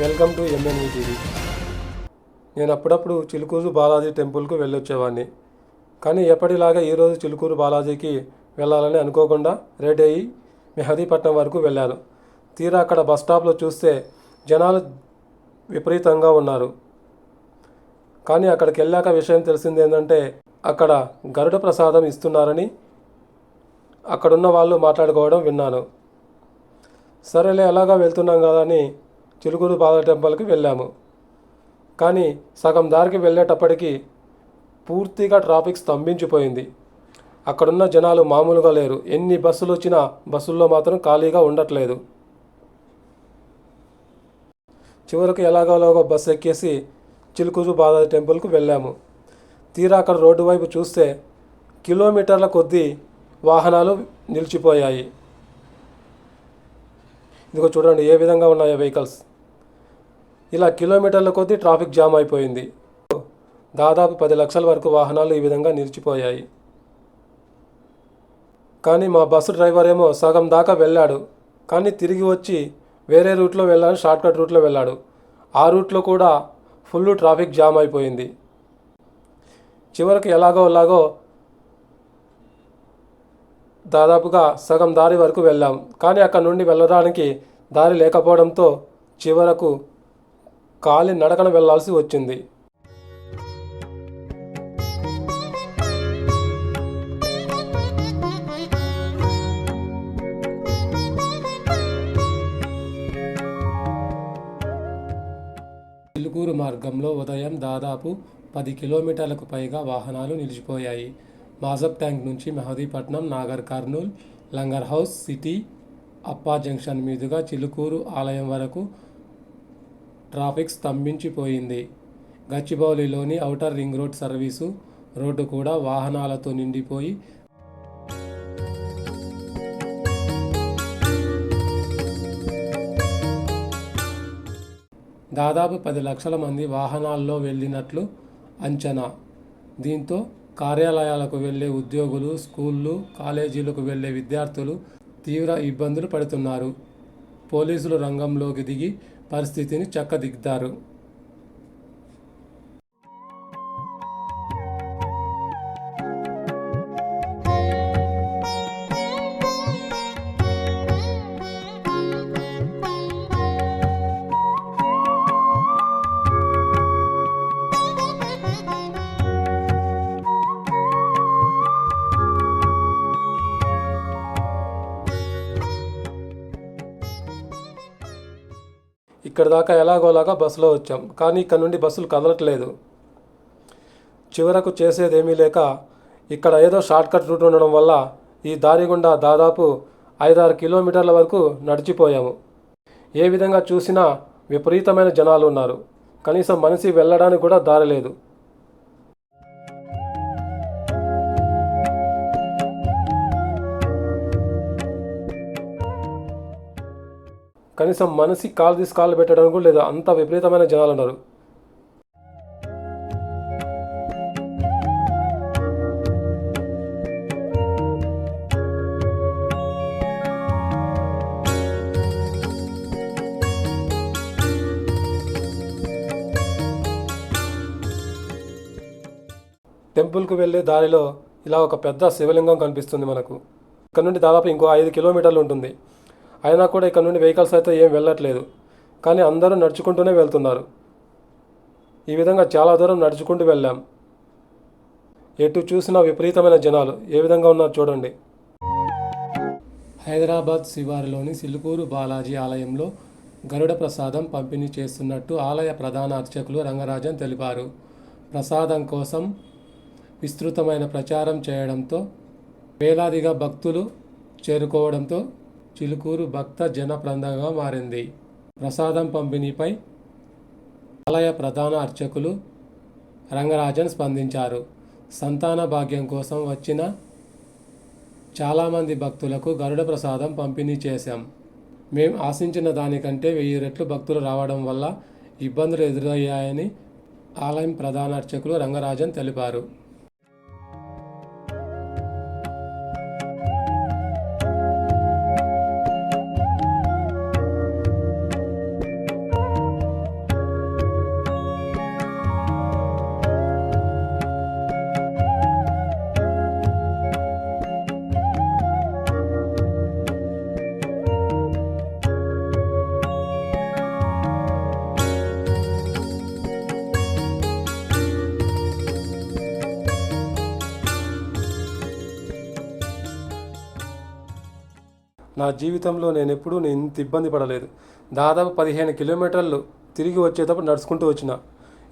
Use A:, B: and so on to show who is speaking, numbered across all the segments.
A: Welcome to MNV TV నేను అప్పుడప్పుడు చిలుకూరు బాలాజీ టెంపుల్కు వెళ్ళొచ్చేవాడిని కానీ ఎప్పటిలాగా ఈరోజు చిలుకూరు బాలాజీకి వెళ్ళాలని అనుకోకుండా రెడీ అయ్యి మెహదీపట్నం వరకు వెళ్ళాను. తీరా అక్కడ బస్ స్టాప్లో చూస్తే జనాలు విపరీతంగా ఉన్నారు. కానీ అక్కడికి వెళ్ళాక విషయం తెలిసింది ఏంటంటే అక్కడ గరుడ ప్రసాదం ఇస్తున్నారని అక్కడున్న వాళ్ళు మాట్లాడుకోవడం విన్నాను. సరేలే ఎలాగా వెళ్తున్నాం కదా అని చిలుకూరు బాల టెంపుల్కి వెళ్ళాము. కానీ సగం దారికి వెళ్ళేటప్పటికి పూర్తిగా ట్రాఫిక్ స్తంభించిపోయింది. అక్కడున్న జనాలు మామూలుగా లేరు. ఎన్ని బస్సులు వచ్చినా బస్సుల్లో మాత్రం ఖాళీగా ఉండట్లేదు. చివరకు ఎలాగోలాగో బస్సు ఎక్కేసి చిలుకూరు బాలాజీ టెంపుల్కు వెళ్ళాము. తీరా అక్కడ రోడ్డు వైపు చూస్తే కిలోమీటర్ల కొద్దీ వాహనాలు నిలిచిపోయాయి. ఇదిగో చూడండి ఏ విధంగా ఉన్నాయో వెహికల్స్. ఇలా కిలోమీటర్ల కొద్దీ ట్రాఫిక్ జామ్ అయిపోయింది. దాదాపు పది లక్షల వరకు వాహనాలు ఈ విధంగా నిలిచిపోయాయి. కానీ మా బస్సు డ్రైవర్ ఏమో సగం దాకా వెళ్ళాడు. కానీ తిరిగి వచ్చి వేరే రూట్లో వెళ్ళాను షార్ట్కట్ రూట్లో వెళ్ళాడు. ఆ రూట్లో కూడా ఫుల్ ట్రాఫిక్ జామ్ అయిపోయింది. చివరికి ఎలాగో ఎలాగో దాదాపుగా సగం దారి వరకు వెళ్ళాం. కానీ అక్కడ నుండి వెళ్ళడానికి దారి లేకపోవడంతో చివరకు కాలి నడకన వెళ్ళాల్సి వచ్చింది. చిలుకూరు మార్గంలో ఉదయం దాదాపు పది కిలోమీటర్లకు పైగా వాహనాలు నిలిచిపోయాయి. మాజబ్ ట్యాంక్ నుంచి Mehdipatnam Nagar Kurnool Langar house city Appa junction మీదుగా చిలుకూరు ఆలయం వరకు ట్రాఫిక్ స్తంభించిపోయింది. గచ్చిబౌలిలోని outer ring road service road కూడా వాహనాలతో నిండిపోయి దాదాపు పది లక్షల మంది వాహనాల్లో వెళ్ళినట్లు అంచనా. దీంతో కార్యాలయాలకు వెళ్ళే ఉద్యోగులు స్కూళ్ళు కాలేజీలకు వెళ్ళే విద్యార్థులు తీవ్ర ఇబ్బందులు పడుతున్నారు. పోలీసులు రంగంలోకి దిగి పరిస్థితిని చక్కదిద్దారు. ఇక్కడ దాకా ఎలాగోలాగా బస్సులో వచ్చాం. కానీ ఇక్కడ నుండి బస్సులు కదలట్లేదు. చివరకు చేసేదేమీ లేక ఇక్కడ ఏదో షార్ట్కట్ రూట్ ఉండడం వల్ల ఈ దారి గుండా దాదాపు ఐదారు కిలోమీటర్ల వరకు నడిచిపోయాము. ఏ విధంగా చూసినా విపరీతమైన జనాలు ఉన్నారు. కనీసం మనిషి వెళ్ళడానికి కూడా దారి లేదు. కనీసం మనిషి కాలు తీసి కాలు పెట్టడానికి కూడా లేదు అంత విపరీతమైన జనాలు ఉన్నారు టెంపుల్కు వెళ్ళే దారిలో ఇలా ఒక పెద్ద శివలింగం కనిపిస్తుంది మనకు. ఇక్కడ నుండి దాదాపు ఇంకో ఐదు కిలోమీటర్లు ఉంటుంది. అయినా కూడా ఇక్కడ నుండి వెహికల్స్ అయితే ఏం వెళ్ళట్లేదు. కానీ అందరూ నడుచుకుంటూనే వెళ్తున్నారు. ఈ విధంగా చాలా దూరం నడుచుకుంటూ వెళ్ళాం. ఎటు చూసినా విపరీతమైన జనాలు. ఏ విధంగా ఉన్నారు చూడండి. హైదరాబాద్ శివారులోని సిలుకూరు బాలాజీ ఆలయంలో గరుడ ప్రసాదం పంపిణీ చేస్తున్నట్టు ఆలయ ప్రధాన అర్చకులు రంగరాజన్ తెలిపారు. ప్రసాదం కోసం విస్తృతమైన ప్రచారం చేయడంతో వేలాదిగా భక్తులు చేరుకోవడంతో చిలుకూరు భక్త జనప్రందంగా మారింది. ప్రసాదం పంపిణీపై ఆలయ ప్రధాన అర్చకులు రంగరాజన్ స్పందించారు. సంతాన భాగ్యం కోసం వచ్చిన చాలామంది భక్తులకు గరుడ ప్రసాదం పంపిణీ చేశాం. మేము ఆశించిన దానికంటే వెయ్యి రెట్లు భక్తులు రావడం వల్ల ఇబ్బందులు ఎదురయ్యాయని ఆలయం ప్రధాన అర్చకులు రంగరాజన్ తెలిపారు. నా జీవితంలో నేను ఎప్పుడూ నేను ఇంత ఇబ్బంది పడలేదు. దాదాపు పదిహేను కిలోమీటర్లు తిరిగి వచ్చేటప్పుడు నడుచుకుంటూ వచ్చిన.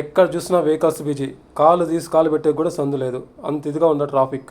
A: ఎక్కడ చూసినా వెహికల్స్ బిజీ. కాలు తీసి కాలు పెట్టే కూడా సందు లేదు. అంత ఇదిగా ఉన్న traffic.